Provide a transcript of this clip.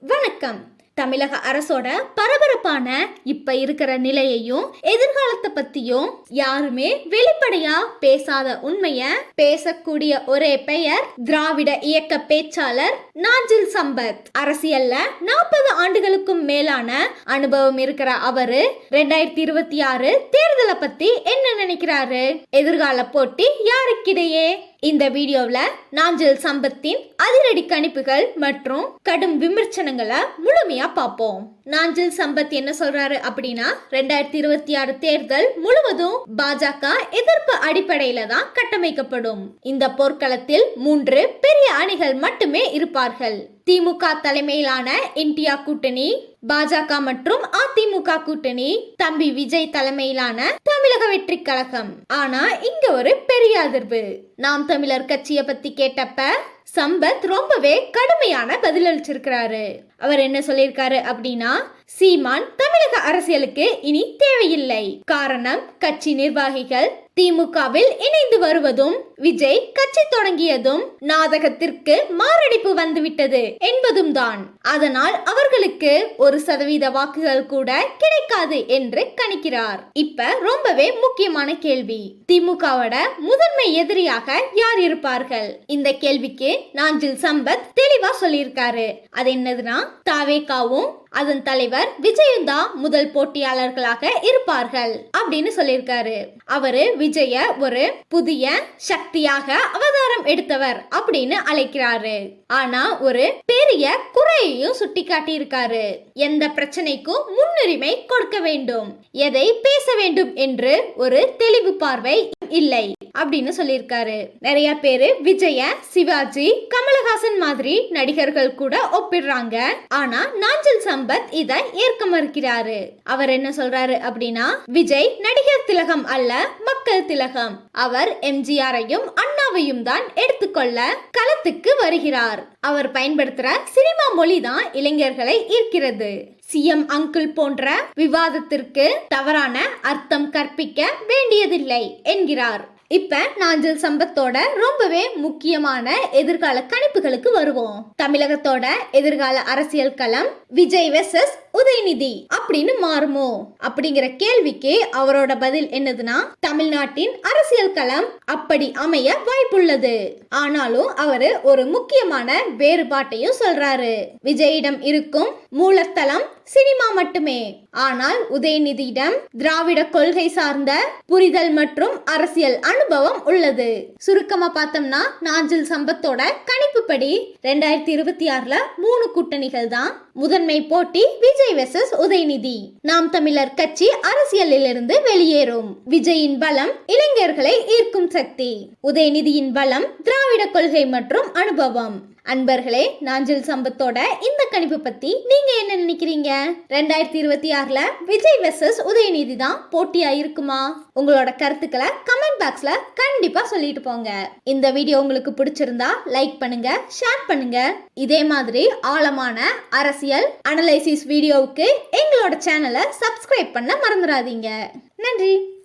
வணக்கம். தமிழக அரசோட பரபரப்பான இப்ப இருக்கிற நிலையையும் எதிர்காலத்தை பத்தியும் யாருமே வெளிப்படையா பேசாத உண்மைய பேசக்கூடிய ஒரே பெயர் திராவிட இயக்க பேச்சாளர் நாஞ்சில் சம்பத். அரசியல்ல நாற்பது ஆண்டுகளுக்கும் மேலான அனுபவம் இருக்கிற அவரு ரெண்டாயிரத்தி இருபத்தி ஆறு தேர்தலை பத்தி என்ன நினைக்கிறாரு? எதிர்கால போட்டி யாருக்கிடையே? இந்த வீடியோவில் நாஞ்சில் சம்பத்தின் அதிரடி கணிப்புகள் மற்றும் கடும் விமர்சனங்களை முழுமையாக பார்ப்போம். நாஞ்சில் சம்பத் என்ன சொல்றாரு அப்படின்னா ரெண்டாயிரத்தி இருபத்தி ஆறு தேர்தல் முழுவதும் பாஜக எதிர்ப்பு அடிப்படையில தான் கட்டமைக்கப்படும். இந்த போர்க்களத்தில் மூன்று பெரிய அணிகள் மட்டுமே இருப்பார்கள். திமுக தலைமையிலான இந்தியா கூட்டணி பாஜக மற்றும் அதிமுக கூட்டணி தம்பி விஜய் தலைமையிலான தமிழக வெற்றி கழகம். ஆனா இங்க ஒரு பெரிய அதிர்வு. நாம் தமிழர் கட்சியை பத்தி கேட்டப்ப சம்பத் ரொம்பவே கடுமையான பதில் அளிச்சிருக்கிறாரு அவர் என்ன சொல்லியிருக்காரு அப்படின்னா சீமான் தமிழக அரசியலுக்கு இனி தேவையில்லை. காரணம் கட்சி நிர்வாகிகள் திமுகவில் இணைந்து வருவதும் விஜய் கட்சி தொடங்கியதும் நாதகத்திற்கு மாரடைப்பு வந்துவிட்டது என்பதும் தான். அதனால் அவர்களுக்கு ஒரு சதவீத வாக்குகள் கூட கிடைக்காது என்று கணிக்கிறார். இப்ப ரொம்பவே முக்கியமான கேள்வி. திமுகவோட முதன்மை எதிரியாக யார் இருப்பார்கள்? இந்த கேள்விக்கு நாஞ்சில் சம்பத் தெளிவா சொல்லியிருக்காரு. அது என்னதுன்னா தாவேகாவும் அதன் தலைவர் விஜயும் தான் முதல் போட்டியாளர்களாக இருப்பார்கள் அப்படின்னு சொல்லியிருக்காரு. அவரு விஜய ஒரு புதிய சக்தியாக அவதாரம் எடுத்தவர் அப்படின்னு அழைக்கிறாரு. ஆனா ஒரு பெரிய குறையையும் சுட்டி காட்டியிருக்காரு எந்த பிரச்சனைக்கும் முன்னுரிமை கொடுக்க வேண்டும். எதை பேச வேண்டும் என்று ஒரு தெளிவு பார்வை இல்லை அப்படின்னு சொல்லியிருக்காரு. நிறைய பேரு விஜய சிவாஜி கமலஹாசன் மாதிரி நடிகர்கள் கூட ஒப்பிடுறாங்க. ஆனா நாஞ்சல் சம்பத் இதை ஏற்க மறுக்கிறாரு. அவர் என்ன சொல்றாரு அப்படின்னா விஜய் நடிகர் திலகம் அல்ல மக்கள் திலகம். அவர் எம்ஜிஆரையும் அண்ணாவையும் தான் எடுத்துக்கொள்ள களத்துக்கு வருகிறார். அவர் பயன்படுத்துற சினிமா மொழி தான் இளைஞர்களை ஈர்க்கிறது. சிஎம் அங்கிள் போன்ற விவாதத்திற்கு தவறான அர்த்தம் கற்பிக்க வேண்டியதில்லை என்கிறார். இப்ப நாஞ்சல் சம்பத்தோட ரொம்பவே முக்கியமான எதிர்கால கணிப்புகளுக்கு வருவோம். தமிழகத்தோட எதிர்கால அரசியல் களம் விஜய் வெர்சஸ் உதயநிதி அப்படின்னு மாறுமோ? அப்படிங்கிற கேள்விக்கு அவரோட பதில் என்னதுன்னா தமிழ்நாட்டின் அரசியல் களம் அப்படி அமைய வாய்ப்புள்ளது. ஆனாலும் அவரு ஒரு முக்கியமான வேறுபாட்டையும் சொல்றாரு. விஜயிடம் இருக்கும் மூலத்தளம் சினிமா மட்டுமே. ஆனால் உதயநிதியிடம் திராவிட கொள்கை சார்ந்த புரிதல் மற்றும் அரசியல் அனுபவம் உள்ளது. சுருக்கமா பார்த்தோம்னா நாஞ்சில் சம்பத்தோட கணிப்புப்படி ரெண்டாயிரத்தி இருபத்தி ஆறுல மூணு கூட்டணிகள் தான் முதன்மை போட்டி விஜய் வெசஸ் உதயநிதி. நாம் தமிழர் கட்சி அரசியலில் இருந்து வெளியேறும். விஜயின் பலம் இளைஞர்களை ஈர்க்கும் சக்தி. உதயநிதியின் பலம் திராவிட கொள்கை மற்றும் அனுபவம். அன்பர்களே நாஞ்சில் சம்பத்தோட இந்த கணிப்பு பத்தி நீங்க என்ன நினைக்கிறீங்க? ரெண்டாயிரத்தி இருபத்தி ஆறுல விஜய் வெசஸ் உதயநிதி தான் போட்டியா இருக்குமா? உங்களோட கருத்துக்களை கமெண்ட் பாக்ஸ்ல கண்டிப்பா சொல்லிட்டு போங்க. இந்த வீடியோ உங்களுக்கு பிடிச்சிருந்தா லைக் பண்ணுங்க ஷேர் பண்ணுங்க. இதே மாதிரி ஆழமான அரசியல் அனலைசிஸ் வீடியோவுக்கு எங்களோட சேனலை சப்ஸ்கிரைப் பண்ண மறந்துடாதீங்க நன்றி!